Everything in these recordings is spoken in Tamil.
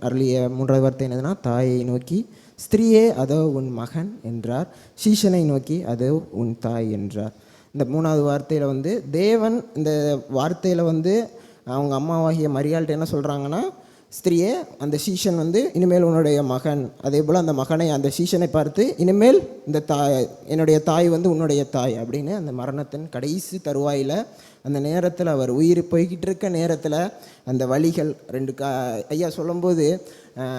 அருளிய மூன்றாவது வார்த்தை என்னதுன்னா தாயை நோக்கி ஸ்திரீயே அதோ உன் மகன் என்றார். சீஷனை நோக்கி அதோ உன் தாய் என்றார். இந்த மூணாவது வார்த்தையில் வந்து தேவன் இந்த வார்த்தையில் வந்து அவங்க அம்மாவாகிய மரியாள்கிட்ட என்ன சொல்கிறாங்கன்னா ஸ்திரியே அந்த சீஷன் வந்து இனிமேல் உன்னுடைய மகன். அதே போல் அந்த மகனை அந்த சீஷனை பார்த்து இனிமேல் இந்த தாய் என்னுடைய தாய் வந்து உன்னுடைய தாய் அப்படின்னு அந்த மரணத்தின் கடைசி தருவாயில் அந்த நேரத்தில் அவர் உயிர் போய்கிட்டு இருக்க நேரத்தில் அந்த வழிகள் ரெண்டு கா ஐயா சொல்லும்போது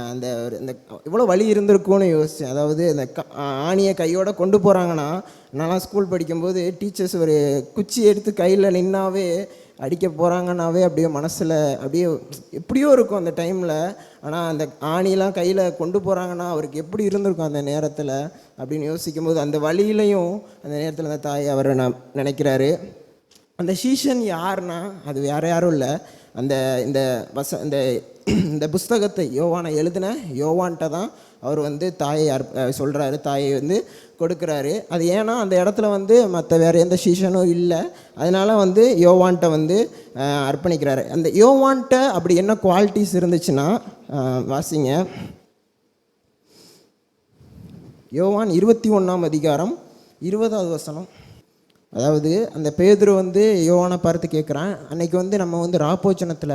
அந்த இந்த இவ்வளோ வலி இருந்திருக்கும்னு யோசித்தேன் அதாவது அந்த க ஆணியை கையோடு கொண்டு போகிறாங்கன்னா நான்லாம் ஸ்கூல் படிக்கும்போது டீச்சர்ஸ் ஒரு குச்சி எடுத்து கையில் நின்னாவே அடிக்க போகிறாங்கன்னாவே அப்படியே மனசில் அப்படியே எப்படியோ இருக்கும் அந்த டைமில். ஆனால் அந்த ஆணிலாம் கையில் கொண்டு போகிறாங்கன்னா அவருக்கு எப்படி இருந்திருக்கும் அந்த நேரத்தில் அப்படின்னு யோசிக்கும் போது அந்த வழியிலையும் அந்த நேரத்தில் அந்த தாய் அவரை நான் நினைக்கிறாரு. அந்த சீஷன் யாருன்னா அது வேறு யாரும் இல்லை. அந்த இந்த வச இந்த இந்த புஸ்தகத்தை யோவானை எழுதின யோவான்கிட்ட தான் அவர் வந்து தாயை அர்ப் சொல்கிறாரு தாயை வந்து கொடுக்குறாரு. அது ஏன்னா அந்த இடத்துல வந்து மற்ற வேறு எந்த சீசனும் இல்லை. அதனால் வந்து யோவான்கிட்ட வந்து அர்ப்பணிக்கிறாரு. அந்த யோவான்கிட்ட அப்படி என்ன குவாலிட்டிஸ் இருந்துச்சுன்னா வாசிங்க. யோவான் இருபத்தி ஒன்றாம் அதிகாரம் இருபதாவது வசனம். அதாவது அந்த பேதுரு வந்து யோவானை பார்த்து கேட்குறான். அன்னைக்கு வந்து நம்ம வந்து ராப்போச்சனத்தில்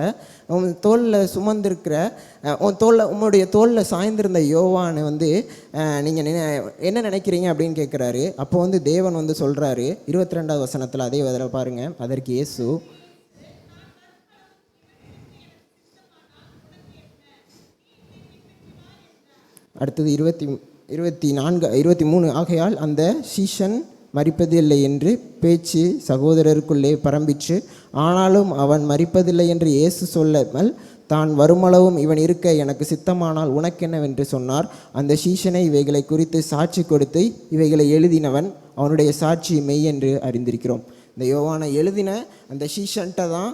உன் தோளில் சுமந்திருக்கிற உன் தோளில் உன்னுடைய தோளில் சாய்ந்திருந்த யோவானை வந்து நீங்கள் என்ன நினைக்கிறீங்க அப்படின்னு கேட்குறாரு. அப்போ வந்து தேவன் வந்து சொல்கிறாரு இருபத்தி ரெண்டாவது வசனத்தில் அதே அதில் பாருங்கள் அதற்கு இயேசு அடுத்தது இருபத்தி இருபத்தி நான்கு இருபத்தி மூணு. ஆகையால் அந்த சீஷன் மறிப்பதில்லை என்று பேச்சு சகோதரருக்குள்ளே பரம்பிற்று. ஆனாலும் அவன் மறிப்பதில்லை என்று இயேசு சொல்லாமல் தான் வருமளவும் இவன் இருக்க எனக்கு சித்தமானால் உனக்கென்னவென்று சொன்னார். அந்த சீஷனை இவைகளை குறித்து சாட்சி கொடுத்து இவைகளை எழுதினவன் அவனுடைய சாட்சி மெய் என்று அறிந்திருக்கிறோம். இந்த யோவானை எழுதின அந்த சீஷன்ட்ட தான்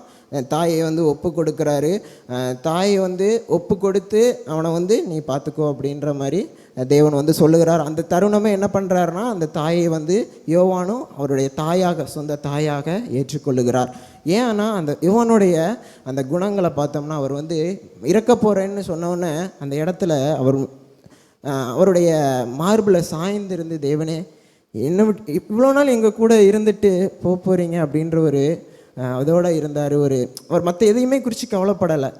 தாயை வந்து ஒப்பு கொடுக்குறாரு. தாயை வந்து ஒப்பு கொடுத்து அவனை வந்து நீ பார்த்துக்கோ அப்படின்ற மாதிரி தேவன் வந்து சொல்லுகிறார். அந்த தருணமே என்ன பண்ணுறாருனா அந்த தாயை வந்து யோவானும் அவருடைய தாயாக சொந்த தாயாக ஏற்றுக்கொள்ளுகிறார். ஏன்னா அந்த யுவனுடைய அந்த குணங்களை பார்த்தோம்னா அவர் வந்து இறக்க போகிறேன்னு சொன்னோடனே அந்த இடத்துல அவர் அவருடைய மார்பில் சாய்ந்திருந்து தேவனே என்ன விட்டு இவ்வளோ நாள் எங்கள் கூட இருந்துட்டு போக போகிறீங்க அப்படின்ற ஒரு அதோடு இருந்தார். ஒரு அவர் மற்ற எதையுமே குறித்து கவலைப்படலை.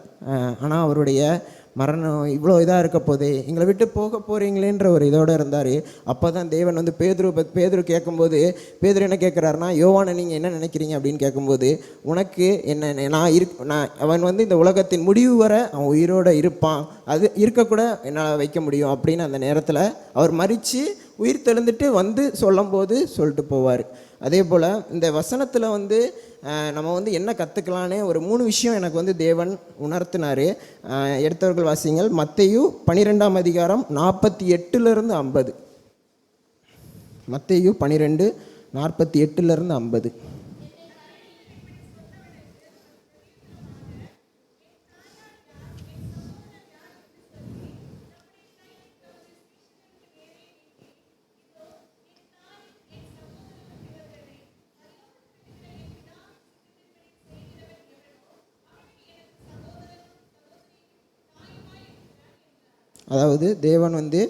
ஆனால் அவருடைய மரணம் இவ்வளோ இதாக இருக்க போதே எங்களை விட்டு போக போகிறீங்களேன்ற ஒரு இதோடு இருந்தார். அப்போ தான் தேவன் வந்து பேதுரு பத்- பேதுரு கேட்கும்போது பேதுரு என்ன கேட்குறாருனா யோவானை நீங்கள் என்ன நினைக்கிறீங்க அப்படின்னு கேட்கும்போது உனக்கு என்ன நான் இருக் நான் அவன் வந்து இந்த உலகத்தின் முடிவு வர அவன் உயிரோடு இருப்பான். அது இருக்கக்கூட என்னால் வைக்க முடியும் அப்படின்னு அந்த நேரத்தில் அவர் மறித்து உயிர் தெழுந்துட்டு வந்து சொல்லும்போது சொல்லிட்டு போவார். அதே போல் இந்த வசனத்தில் வந்து நம்ம வந்து என்ன கற்றுக்கலான்னு ஒரு மூணு விஷயம் எனக்கு வந்து தேவன் உணர்த்தினார். எடுத்தவர்கள் வாசிங்கள் மத்தையு பன்னிரெண்டாம் அதிகாரம் நாற்பத்தி எட்டுலேருந்து ஐம்பது. மத்தையு பன்னிரெண்டு நாற்பத்தி எட்டுலேருந்து ஐம்பது. அதாவது தேவன் வந்து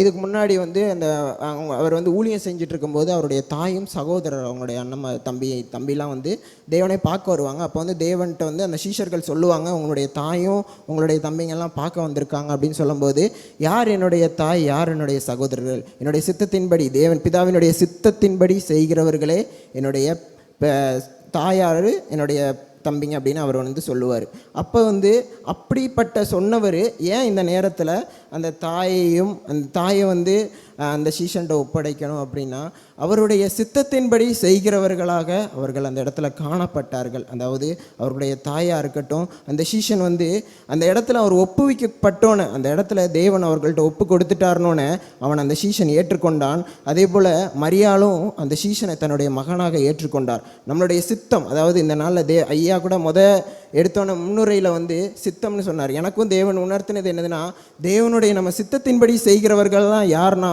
இதுக்கு முன்னாடி வந்து அந்த அவங்க அவர் வந்து ஊழியம் செஞ்சுட்டு இருக்கும்போது அவருடைய தாயும் சகோதரர் அவங்களுடைய அண்ணன் தம்பி தம்பிலாம் வந்து தேவனை பார்க்க வருவாங்க. அப்போ வந்து தேவன்கிட்ட வந்து அந்த சீஷர்கள் சொல்லுவாங்க உங்களுடைய தாயும் உங்களுடைய தம்பிங்கெல்லாம் பார்க்க வந்திருக்காங்க அப்படின்னு சொல்லும்போது யார் என்னுடைய தாய் யார் என்னுடைய சகோதரர்கள்? என்னுடைய சித்தத்தின்படி தேவன் பிதாவினுடைய சித்தத்தின்படி செய்கிறவர்களே என்னுடைய தாயார் என்னுடைய தம்பிங்க அப்படின்னு அவர் வந்து சொல்லுவார். அப்போ வந்து அப்படிப்பட்ட சொன்னவர் ஏன் இந்த நேரத்தில் அந்த தாயையும் அந்த தாயை வந்து அந்த சீஷன்ட்ட ஒப்படைக்கணும் அப்படின்னா அவருடைய சித்தத்தின்படி செய்கிறவர்களாக அவர்கள் அந்த இடத்துல காணப்பட்டார்கள். அதாவது அவருடைய தாயாக இருக்கட்டும் அந்த சீஷன் வந்து அந்த இடத்துல அவர் ஒப்புவிக்கப்பட்டோன்னு அந்த இடத்துல தேவன் அவர்கள்ட்ட ஒப்பு கொடுத்துட்டாருனோன்னு அவன் அந்த சீஷன் ஏற்றுக்கொண்டான். அதே போல் மரியாளும் அந்த சீஷனை தன்னுடைய மகனாக ஏற்றுக்கொண்டார். நம்மளுடைய சித்தம் அதாவது இந்த நாளில் தே ஐயா கூட முத எடுத்தோன்னே முன்னுரையில் வந்து சித்தம்னு சொன்னார். எனக்கும் தேவன் உணர்த்தினது என்னதுன்னா தேவனுடைய நம்ம சித்தத்தின்படி செய்கிறவர்கள் தான் யாருன்னா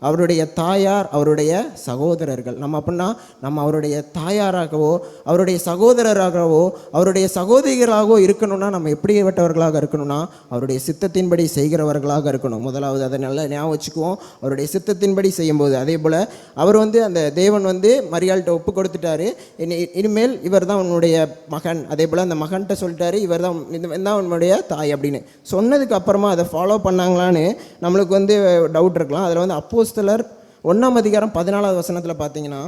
அவருடைய தாயார் அவருடைய சகோதரர்கள். நம்ம அப்படின்னா நம்ம அவருடைய தாயாராகவோ அவருடைய சகோதரராகவோ அவருடைய சகோதரிகளாகவோ இருக்கணும்னா நம்ம எப்படிப்பட்டவர்களாக இருக்கணும்னா அவருடைய சித்தத்தின்படி செய்கிறவர்களாக இருக்கணும். முதலாவது அதை நல்லா ஞாபகம் வச்சுக்குவோம். அவருடைய சித்தத்தின்படி செய்யும்போது அதே போல் அவர் வந்து அந்த தேவன் வந்து மரியாள்கிட்ட ஒப்பு கொடுத்துட்டாரு. இனி இனிமேல் இவர் தான் உன்னுடைய மகன். அதே போல் அந்த மகன்கிட்ட சொல்லிட்டாரு இவர் தான் தான் உன்னுடைய தாய் அப்படின்னு. சொன்னதுக்கு அப்புறமா அதை ஃபாலோ பண்ணாங்களான்னு நம்மளுக்கு வந்து டவுட் இருக்கலாம். அதில் வந்து அப்போஸ் அப்போஸ்தலர் ஒன்றாம் அதிகாரம் பதினாலாவது வசனத்தில் பார்த்தீங்கன்னா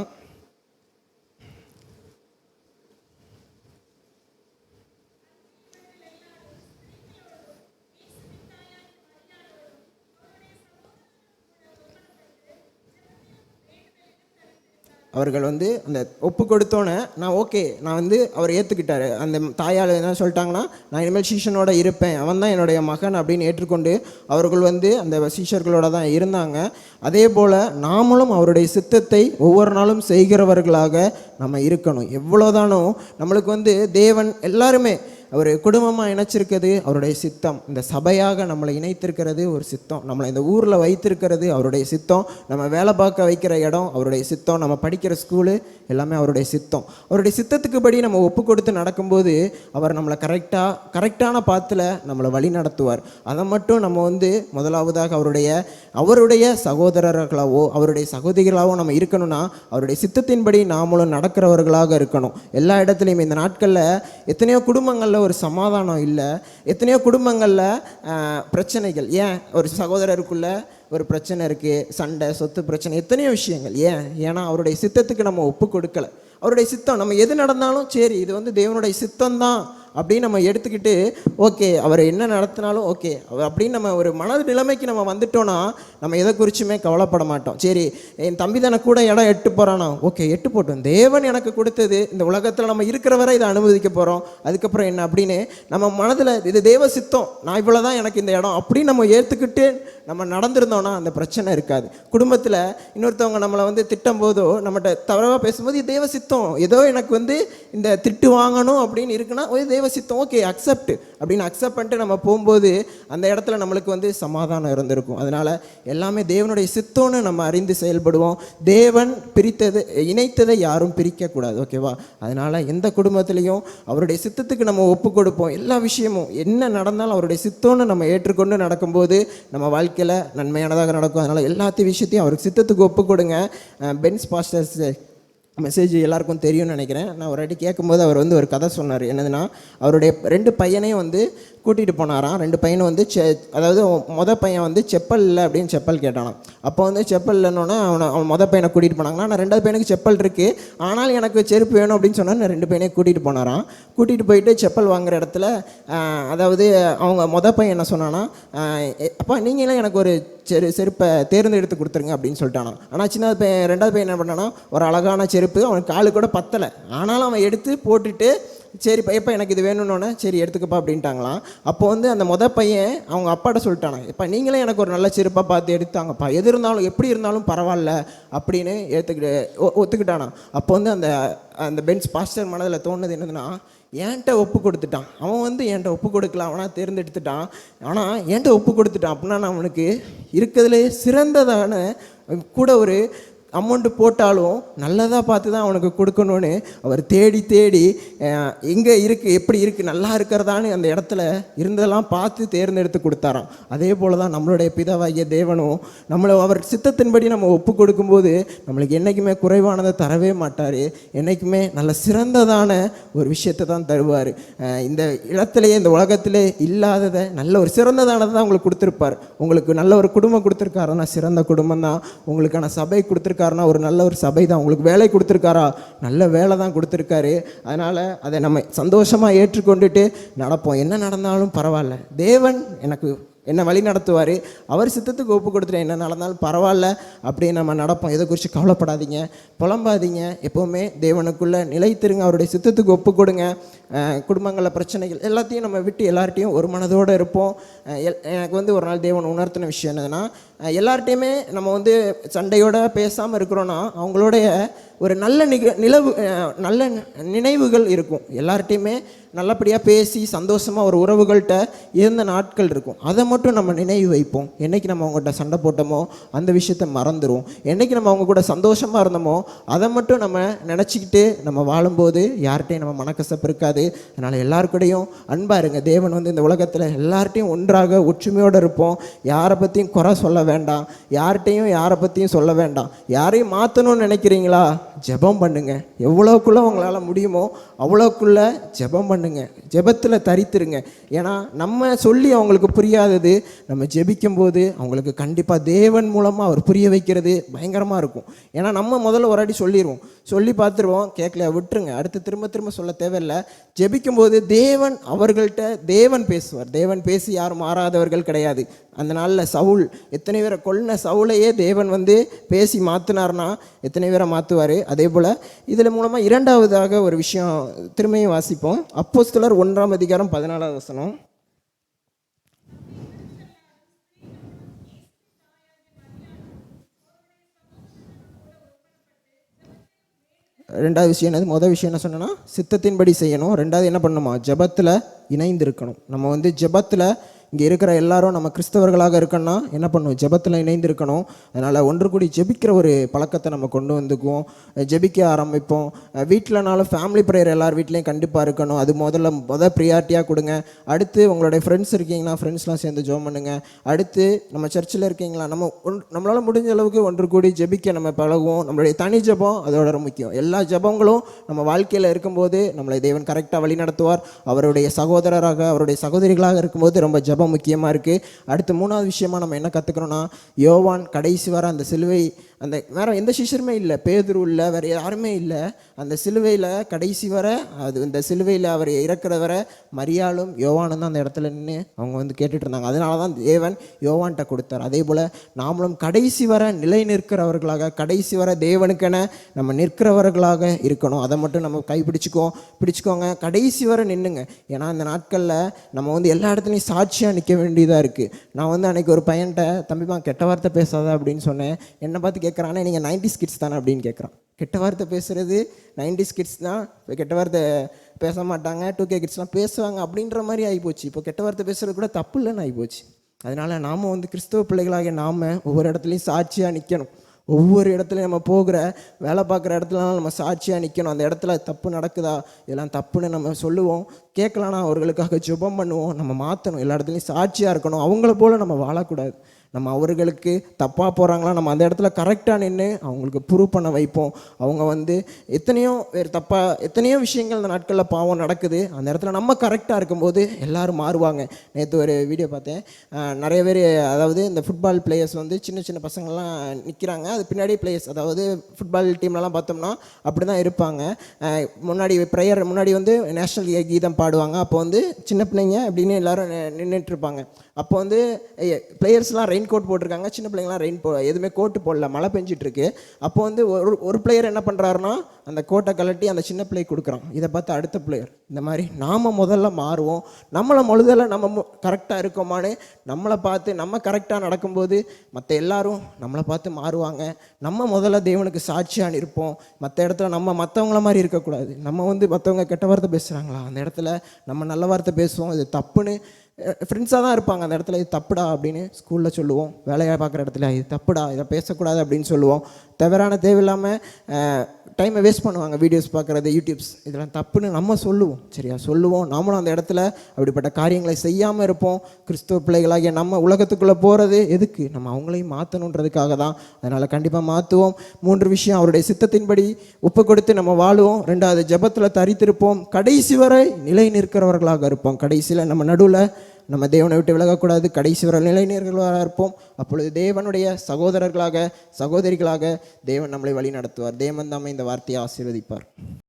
அவர்கள் வந்து அந்த ஒப்பு கொடுத்தோன்னே நான் ஓகே நான் வந்து அவர் ஏற்றுக்கிட்டாரு அந்த தாயால் என்ன சொல்லிட்டாங்கன்னா நான் இனிமேல் சீஷனோட இருப்பேன். அவன் தான் என்னுடைய மகன் அப்படின்னு ஏற்றுக்கொண்டு அவர்கள் வந்து அந்த சீஷர்களோட தான் இருந்தாங்க. அதே போல் நாமளும் அவருடைய சித்தத்தை ஒவ்வொரு நாளும் செய்கிறவர்களாக நம்ம இருக்கணும். எவ்வளோதானோ நம்மளுக்கு வந்து தேவன் எல்லாருமே அவர் குடும்பமாக இணைச்சிருக்கிறது அவருடைய சித்தம். இந்த சபையாக நம்மளை இணைத்திருக்கிறது ஒரு சித்தம். நம்மளை இந்த ஊரில் வைத்திருக்கிறது அவருடைய சித்தம். நம்ம வேலை பார்க்க வைக்கிற இடம் அவருடைய சித்தம். நம்ம படிக்கிற ஸ்கூலு எல்லாமே அவருடைய சித்தம். அவருடைய சித்தத்துக்கு படி நம்ம ஒப்பு கொடுத்து நடக்கும்போது அவர் நம்மளை கரெக்டாக கரெக்டான பாத்தில் நம்மளை வழி நடத்துவார். அதை மட்டும் நம்ம வந்து முதலாவதாக அவருடைய அவருடைய சகோதரர்களாவோ அவருடைய சகோதரிகளாகவோ நம்ம இருக்கணும்னா அவருடைய சித்தத்தின்படி நாமளும் நடக்கிறவர்களாக இருக்கணும். எல்லா இடத்துலையும் இந்த நாட்களில் எத்தனையோ குடும்பங்களில் ஒரு சமாதானம் இல்லை. எத்தனையோ குடும்பங்களில் பிரச்சனைகள். ஏன்? ஒரு சகோதரருக்குள்ள ஒரு பிரச்சனை இருக்குது சண்டை சொத்து பிரச்சனை எத்தனையோ விஷயங்கள். ஏன்? ஏன்னா அவருடைய சித்தத்துக்கு நம்ம ஒப்பு கொடுக்கல. அவருடைய சித்தம் நம்ம எது நடந்தாலும் சரி இது வந்து தேவனுடைய சித்தம் தான் அப்படின்னு நம்ம எடுத்துக்கிட்டு ஓகே அவர் என்ன நடத்தினாலும் ஓகே. அப்படின்னு நம்ம ஒரு மன நிலைமைக்கு நம்ம வந்துட்டோன்னா நம்ம எதை குறிச்சுமே கவலைப்பட மாட்டோம். சரி என் தம்பி தானே கூட இடம் எட்டு போகிறானா ஓகே எட்டு போட்டோம். தேவன் எனக்கு கொடுத்தது இந்த உலகத்தில் நம்ம இருக்கிற வரை இதை அனுமதிக்க போகிறோம் அதுக்கப்புறம் என்ன அப்படின்னு நம்ம மனதில் இது தேவ சித்தம். நான் இவ்வளோ தான் எனக்கு இந்த இடம். அப்படின்னு நம்ம ஏற்றுக்கிட்டு நம்ம நடந்திருந்தோம்னா அந்த பிரச்சனை இருக்காது. குடும்பத்தில் இன்னொருத்தவங்க நம்மளை வந்து திட்டம் போதோ நம்மகிட்ட தவறாக பேசும்போது இது தேவ சித்தம். ஏதோ எனக்கு வந்து இந்த திட்டு வாங்கணும் அப்படின்னு இருக்குன்னா ஒரு தேவ சித்தம் ஓகே அக்செப்ட் அப்படின்னு அக்செப்ட் பண்ணிட்டு நம்ம போகும்போது அந்த இடத்துல நம்மளுக்கு வந்து சமாதானம் இருந்திருக்கும். அதனால் எல்லாமே தேவனுடைய சித்தம்னு நம்ம அறிந்து செயல்படுவோம். தேவன் பிரித்தது இணைத்ததை யாரும் பிரிக்கக்கூடாது ஓகேவா அதனால் எந்த குடும்பத்துலேயும் அவருடைய சித்தத்துக்கு நம்ம ஒப்பு கொடுப்போம். எல்லா விஷயமும் என்ன நடந்தாலும் அவருடைய சித்தம்னு நம்ம ஏற்றுக்கொண்டு நடக்கும்போது நம்ம வாழ்க்கையில் நன்மையானதாக நடக்கும். அதனால் எல்லாத்து விஷயத்தையும் அவருக்கு சித்தத்துக்கு ஒப்பு கொடுங்க. பென்ஸ் பாஸ்டர்ஸ் மெசேஜ் எல்லாருக்கும் தெரியும்னு நினைக்கிறேன். நான் ஒரு வாட்டி கேட்கும்போது அவர் வந்து ஒரு கதை சொன்னார். என்னதுன்னா அவருடைய ரெண்டு பையனையும் வந்து கூட்டிகிட்டு போனாராம். ரெண்டு பையனும் வந்து செ அதாவது மொதல் பையன் வந்து செப்பல் இல்லை அப்படின்னு செப்பல் கேட்டானாம். அப்போ வந்து செப்பல் இல்லைன்னொன்னே அவனை அவன் மொதல் பையனை கூட்டிகிட்டு போனாங்கன்னா ஆனால் ரெண்டாவது பையனுக்கு செப்பல் இருக்குது ஆனால் எனக்கு செருப்பு வேணும் அப்படின்னு சொன்னால் நான் ரெண்டு பையனையும் கூட்டிகிட்டு போனாராம். கூட்டிகிட்டு போயிட்டு செப்பல் வாங்குற இடத்துல அதாவது அவங்க மொதல் பையன் என்ன சொன்னான்னா அப்பா நீங்களும் எனக்கு ஒரு செரு செருப்பை தேர்ந்தெடுத்து கொடுத்துருங்க அப்படின்னு சொல்லிட்டானா ஆனால் சின்ன பையன் ரெண்டாவது பையன் என்ன பண்ணானா ஒரு அழகான செருப்பு அவன் காலு கூட பத்தலை. ஆனாலும் அவன் எடுத்து போட்டுட்டு சரி எப்போ எனக்கு இது வேணும்னோடனே சரி எடுத்துக்கப்பா அப்படின்ட்டாங்களாம். அப்போ வந்து அந்த மொதல் பையன் அவங்க அப்பாட்ட சொல்லிட்டானா இப்போ நீங்களே எனக்கு ஒரு நல்ல செருப்பாக பார்த்து எடுத்தாங்கப்பா எது இருந்தாலும் எப்படி இருந்தாலும் பரவாயில்ல அப்படின்னு ஏற்றுக்கிட்டு ஒத்துக்கிட்டானா அப்போ வந்து அந்த அந்த பென்ஸ் பாஸ்டர் மனதில் தோணுது என்னதுன்னா என்கிட்ட ஒப்பு கொடுத்துட்டான். அவன் வந்து என்கிட்ட ஒப்பு கொடுக்கல அவனா தேர்ந்தெடுத்துட்டான். ஆனால் என்கிட்ட ஒப்பு கொடுத்துட்டான்? அப்படின்னா நான் அவனுக்கு இருக்கிறதுலே சிறந்ததான கூட ஒரு அமௌண்ட்டு போட்டாலும் நல்லதாக பார்த்து தான் அவனுக்கு கொடுக்கணும்னு அவர் தேடி தேடி எங்கே இருக்குது எப்படி இருக்குது நல்லா இருக்கிறதான்னு அந்த இடத்துல இருந்ததெல்லாம் பார்த்து தேர்ந்தெடுத்து கொடுத்தாராம். அதே போல் தான் நம்மளுடைய பிதாவாகிய தேவனும் நம்மளை அவர் சித்தத்தின்படி நம்ம ஒப்பு கொடுக்கும்போது நம்மளுக்கு என்றைக்குமே குறைவானதை தரவே மாட்டார். என்றைக்குமே நல்ல சிறந்ததான ஒரு விஷயத்தை தான் தருவார். இந்த இடத்துலையே இந்த உலகத்திலே இல்லாததை நல்ல ஒரு சிறந்ததானதை தான் உங்களுக்கு கொடுத்துருப்பார். உங்களுக்கு நல்ல ஒரு குடும்பம் கொடுத்துருக்காருன்னா சிறந்த குடும்பம் தான் உங்களுக்கான சபை கொடுத்துருக்காருனா ஒரு நல்ல ஒரு சபை தான். உங்களுக்கு வேலை கொடுத்துருக்காரா? நல்ல வேலை தான் கொடுத்துருக்காரு. அதனால் அதை நம்ம சந்தோஷமாக ஏற்றுக்கொண்டுட்டு நடப்போம். என்ன நடந்தாலும் பரவாயில்ல. தேவன் எனக்கு என்ன வழி நடத்துவார். அவர் சித்தத்துக்கு ஒப்பு கொடுத்துட்டு என்ன நடந்தாலும் பரவாயில்ல. அப்படியே நம்ம நடப்போம். எதை குறித்து கவலைப்படாதீங்க. புலம்பாதீங்க. எப்போவுமே தேவனுக்குள்ளே நிலைத்திருங்க. அவருடைய சித்தத்துக்கு ஒப்பு கொடுங்க. குடும்பங்களில் பிரச்சனைகள் எல்லாத்தையும் நம்ம விட்டு எல்லார்ட்டையும் ஒரு மனதோடு இருப்போம். எனக்கு வந்து ஒரு நாள் தேவன் உணர்த்தின விஷயம் என்னதுன்னா எல்லார்ட்டையுமே நம்ம வந்து சண்டையோட பேசாமல் இருக்கிறோன்னா அவங்களுடைய ஒரு நல்ல நிக நிலவு நல்ல நினைவுகள் இருக்கும். எல்லார்ட்டையுமே நல்லபடியாக பேசி சந்தோஷமாக ஒரு உறவுகள்கிட்ட இருந்த நாட்கள் இருக்கும். அதை மட்டும் நம்ம நினைவு வைப்போம். என்றைக்கு நம்ம அவங்ககிட்ட சண்டை போட்டோமோ அந்த விஷயத்த மறந்துடும் என்றைக்கு நம்ம அவங்க கூட சந்தோஷமாக இருந்தோமோ அதை மட்டும் நம்ம நினச்சிக்கிட்டு நம்ம வாழும்போது யார்கிட்டையும் நம்ம மனக்கசப்பு இருக்காது. அதனால் எல்லாருக்கூடையும் அன்பாக இருங்க. தேவன் வந்து இந்த உலகத்தில் எல்லார்ட்டையும் ஒன்றாக ஒற்றுமையோடு இருப்போம். யாரை பற்றியும் குறை சொல்ல வேண்டாம். யார்கிட்டையும் யாரை பற்றியும் சொல்ல வேண்டாம். யாரையும் மாற்றணும்னு நினைக்கிறீங்களா? ஜெபம் பண்ணுங்க. எவ்வளோக்குள்ளே உங்களால் முடியுமோ அவ்வளோக்குள்ளே ஜெபம் பண்ணுங்க. ஜெபத்தில் தரித்துருங்க. ஏன்னா நம்ம சொல்லி அவங்களுக்கு புரியாதது நம்ம ஜெபிக்கும் போது அவங்களுக்கு கண்டிப்பாக தேவன் மூலமாக அவர் புரிய வைக்கிறது பயங்கரமாக இருக்கும். ஏன்னா நம்ம முதல்ல ஒரு அடி சொல்லிடுவோம் சொல்லி பார்த்துருவோம். கேட்கல விட்டுருங்க. அடுத்து திரும்ப திரும்ப சொல்ல தேவையில்லை. ஜெபிக்கும் போது தேவன் அவர்கள்ட்ட தேவன் பேசுவார். தேவன் பேசி யாரும் மாறாதவர்கள் கிடையாது. அந்த நாளில் சவுல் எத்தனை பேரை கொல்ல சவுலையே தேவன் வந்து பேசி மாற்றினார்னா எத்தனை பேரை மாற்றுவார் அதே போல் இதில் மூலமாக இரண்டாவதாக ஒரு விஷயம் திரும்பியும் வாசிப்போம். அப்போஸ்தலர் ஒன்றாம் அதிகாரம் பதினாலாவது வசனம். ரெண்டாவது விஷயம் என்னது? மொதல் விஷயம் என்ன சொன்னேன்னா சித்தத்தின்படி செய்யணும். ரெண்டாவது என்ன பண்ணணுமா? ஜபத்தில் இணைந்திருக்கணும். நம்ம வந்து ஜபத்தில் இங்கே இருக்கிற எல்லாரும் நம்ம கிறிஸ்தவர்களாக இருக்கணும்னா என்ன பண்ணுவோம் ஜெபத்தில் இணைந்திருக்கணும். அதனால் ஒன்று கூடி ஜெபிக்கிற ஒரு பழக்கத்தை நம்ம கொண்டு வந்துக்குவோம். ஜெபிக்க ஆரம்பிப்போம். வீட்டிலனாலும் ஃபேமிலி ப்ரேயர் எல்லார் வீட்லேயும் கண்டிப்பாக இருக்கணும். அது முதல்ல முதல் ப்ரியாரிட்டியாக கொடுங்க. அடுத்து உங்களுடைய ஃப்ரெண்ட்ஸ் இருக்கீங்கன்னா ஃப்ரெண்ட்ஸ்லாம் சேர்ந்து ஜோம் பண்ணுங்க. அடுத்து நம்ம சர்ச்சில் இருக்கீங்களா? நம்ம ஒன் நம்மளால் முடிஞ்ச அளவுக்கு ஒன்று கூடி ஜெபிக்க நம்ம பழகுவோம். நம்மளுடைய தனி ஜெபம் அதோட முக்கியம். எல்லா ஜெபங்களும் நம்ம வாழ்க்கையில் இருக்கும்போது நம்மளை தேவன் கரெக்டாக வழி நடத்துவார் அவருடைய சகோதரராக அவருடைய சகோதரிகளாக இருக்கும்போது ரொம்ப ரொம்ப முக்கியமாக இருக்குது அடுத்து மூணாவது விஷயமா நம்ம என்ன கற்றுக்கணும்னா யோவான் கடைசி வர அந்த சிலுவை அந்த வேற எந்த சிஷ்யருமே இல்லை. பேதுரு இல்லை வேறு யாருமே இல்லை. அந்த சிலுவையில் கடைசி வர அது இந்த சிலுவையில் அவர் இறக்குற வர மரியாளும் யோவானும் தான் அந்த இடத்துல நின்று அவங்க வந்து கேட்டுட்டு இருந்தாங்க. அதனால தான் தேவன் யோவான்கிட்ட கொடுத்தார். அதே போல் நாமளும் கடைசி வர நிலை நிற்கிறவர்களாக கடைசி வர தேவனுக்கென நம்ம நிற்கிறவர்களாக இருக்கணும். அதை மட்டும் நம்ம கைப்பிடிச்சிக்கோ பிடிச்சிக்கோங்க. கடைசி வர நின்னுங்க. ஏன்னா இந்த நாட்களில் நம்ம வந்து எல்லா இடத்துலையும் சாட்சியாக நிற்க வேண்டியதாக இருக்குது நான் வந்து அன்னைக்கு ஒரு பையன்கிட்ட தம்பிமா கெட்ட வார்த்தை பேசாத அப்படின்னு சொன்னேன். என்னை பார்த்து கேட்குறானே நீங்கள் நைன்டி கிட்ஸ் தானே அப்படின்னு கேட்குறான் கெட்ட வார்த்தை பேசுகிறது நைன்டி கிட்ஸ் தான். இப்போ கெட்ட வார்த்தை பேச மாட்டாங்க டூ கே கிட்ஸ்லாம் பேசுவாங்க அப்படின்ற மாதிரி ஆகிப்போச்சு இப்போ கெட்ட வார்த்தை பேசுறது கூட தப்பு இல்லைன்னு ஆகிப்போச்சு அதனால் நாம் வந்து கிறிஸ்தவ பிள்ளைகளாகிய நாம் ஒவ்வொரு இடத்துலையும் சாட்சியாக நிற்கணும் ஒவ்வொரு இடத்துலையும் நம்ம போகிற வேலை பார்க்குற இடத்துலலாம் நம்ம சாட்சியாக நிற்கணும் அந்த இடத்துல தப்பு நடக்குதா? இதெல்லாம் தப்புன்னு நம்ம சொல்லுவோம். கேட்கலான்னா அவர்களுக்காக ஜெபம் பண்ணுவோம். நம்ம மாற்றணும் எல்லா இடத்துலையும் சாட்சியாக இருக்கணும். அவங்கள போல் நம்ம வாழக்கூடாது. நம்ம அவர்களுக்கு தப்பாக போகிறாங்களா நம்ம அந்த இடத்துல கரெக்டாக நின்று அவங்களுக்கு ப்ரூவ் பண்ண வைப்போம். அவங்க வந்து எத்தனையோ வேறு தப்பாக எத்தனையோ விஷயங்கள் இந்த நாட்களில் பாவம் நடக்குது. அந்த இடத்துல நம்ம கரெக்டாக இருக்கும்போது எல்லோரும் மாறுவாங்க. நேற்று ஒரு வீடியோ பார்த்தேன். நிறைய பேர் அதாவது இந்த ஃபுட்பால் பிளேயர்ஸ் வந்து சின்ன சின்ன பசங்கள்லாம் நிற்கிறாங்க அது பின்னாடி பிளேயர்ஸ் அதாவது ஃபுட்பால் டீம்லலாம் பார்த்தோம்னா அப்படி தான் இருப்பாங்க முன்னாடி ப்ரேயர் முன்னாடி வந்து நேஷ்னல் கீதம் பாடுவாங்க. அப்போ வந்து சின்ன பிள்ளைங்க அப்படின்னு எல்லாரும் நின்றுட்டு இருப்பாங்க. அப்போ வந்து பிளேயர்ஸ்லாம் ரெயின் கோட் போட்டிருக்காங்க. சின்ன பிள்ளைங்களாம் ரெயின் போ எதுவுமே கோட்டு போடல. மழை பெஞ்சிட்ருக்கு. அப்போ வந்து ஒரு ஒரு பிளேயர் என்ன பண்ணுறாருன்னா அந்த கோட்டை கழட்டி அந்த சின்ன பிள்ளை கொடுக்குறான். இதை பார்த்து அடுத்த பிளேயர் இந்த மாதிரி நாம் முதல்ல மாறுவோம். நம்மளை முழுதல நம்ம கரெக்டாக இருக்கோமான்னு நம்மளை பார்த்து நம்ம கரெக்டாக நடக்கும்போது மற்ற எல்லாரும் நம்மளை பார்த்து மாறுவாங்க. நம்ம முதல்ல தேவனுக்கு சாட்சியாக இருப்போம் மற்ற இடத்துல நம்ம மற்றவங்கள மாதிரி இருக்கக்கூடாது. நம்ம வந்து மற்றவங்க கெட்ட வார்த்தை பேசுகிறாங்களா அந்த இடத்துல நம்ம நல்ல வார்த்தை பேசுவோம். இது தப்புன்னு ஃப்ரெண்ட்ஸாக தான் இருப்பாங்க. அந்த இடத்துல இது தப்புடா அப்படின்னு ஸ்கூலில் சொல்லுவோம். வேலையை பார்க்குற இடத்துல இது தப்புடா இதை பேசக்கூடாது அப்படின்னு சொல்லுவோம். தவறான தேவையில்லாமல் டைமை வேஸ்ட் பண்ணுவாங்க. வீடியோஸ் பார்க்குறது யூடியூப்ஸ் இதெல்லாம் தப்புன்னு நம்ம சொல்லுவோம். சரியா? சொல்லுவோம். நாமளும் அந்த இடத்துல அப்படிப்பட்ட காரியங்களை செய்யாமல் இருப்போம். கிறிஸ்துவ பிள்ளைகளாகிய நம்ம உலகத்துக்குள்ளே போகிறது எதுக்கு? நம்ம அவங்களையும் மாற்றணுன்றதுக்காக தான். அதனால் கண்டிப்பாக மாற்றுவோம் மூன்று விஷயம். அவருடைய சித்தத்தின்படி ஒப்பு கொடுத்து நம்ம வாழுவோம். ரெண்டாவது ஜெபத்தில் தரித்திருப்போம். கடைசி வரை நிலை நிற்கிறவர்களாக இருப்போம். கடைசியில் நம்ம நடுவில் நம்ம தேவனை விட்டு விலகக்கூடாது. கடைசி வர நிலைநேர்களாக இருப்போம். அப்பொழுது தேவனுடைய சகோதரர்களாக சகோதரிகளாக தேவன் நம்மளை வழி நடத்துவார் தேவன் தாமே இந்த வார்த்தையை ஆசீர்வதிப்பார்.